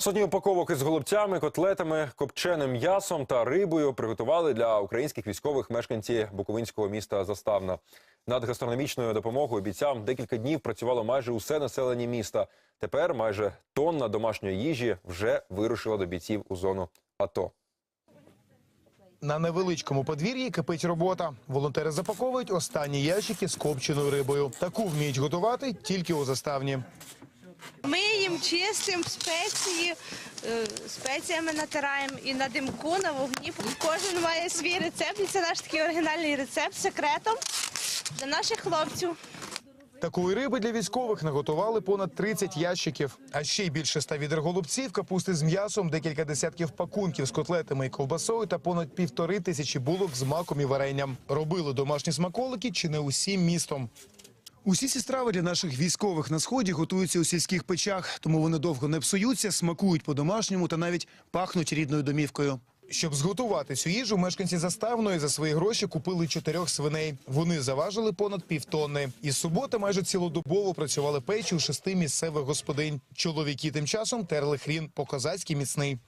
Сотні упаковок із голубцями, котлетами, копченим м'ясом та рибою приготували для українських військових мешканці буковинського міста Заставна. Над гастрономічною допомогою бійцям декілька днів працювало майже усе населення міста. Тепер майже тонна домашньої їжі вже вирушила до бійців у зону АТО. На невеличкому подвір'ї кипить робота. Волонтери запаковують останні ящики з копченою рибою. Таку вміють готувати тільки у заставні. Ми їм чистимо спеції, е, спеціями натираємо і на димку, на вогні. Кожен має свій рецепт, і це наш такий оригінальний рецепт секретом для наших хлопців. Такої риби для військових наготували понад 30 ящиків. А ще й більше ста відер голубців, капусти з м'ясом, декілька десятків пакунків з котлетами і ковбасою та понад півтори тисячі булок з маком і варенням. Робили домашні смаколики чи не усім містом. Усі ці страви для наших військових на сході готуються у сільських печах, тому вони довго не псуються, смакують по-домашньому та навіть пахнуть рідною домівкою. Щоб зготувати цю їжу, мешканці заставної за свої гроші купили чотирьох свиней. Вони заважили понад півтонни. Із суботи майже цілодобово працювали печі у шести місцевих господинь. Чоловіки тим часом терли хрін по-козацьки міцний.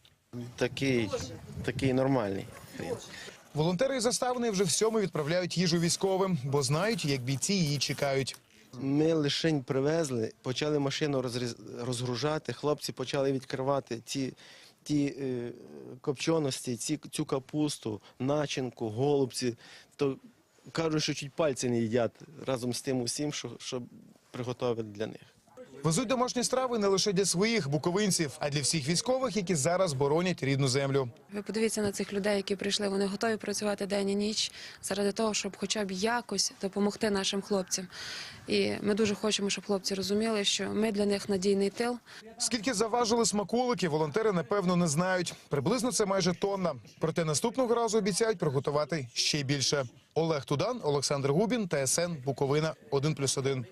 Такий, такий нормальний. хрін. Волонтери із заставної вже всьому відправляють їжу військовим, бо знають, як бійці її чекають. Ми лишень привезли, почали машину розріз... розгружати, хлопці почали відкривати ці. ті е, копченості, ці, цю капусту, начинку, голубці. То кажуть, що чуть пальці не їдять разом з тим усім, що, що приготовили для них. Везуть домашні страви не лише для своїх буковинців, а для всіх військових, які зараз боронять рідну землю. Ви подивіться на цих людей, які прийшли. Вони готові працювати день і ніч заради того, щоб хоча б якось допомогти нашим хлопцям. І ми дуже хочемо, щоб хлопці розуміли, що ми для них надійний тил. Скільки заважили смаколики, волонтери напевно не знають. Приблизно це майже тонна. Проте наступного разу обіцяють приготувати ще більше. Олег Тудан, Олександр Губін, ТСН Буковина 1+,1.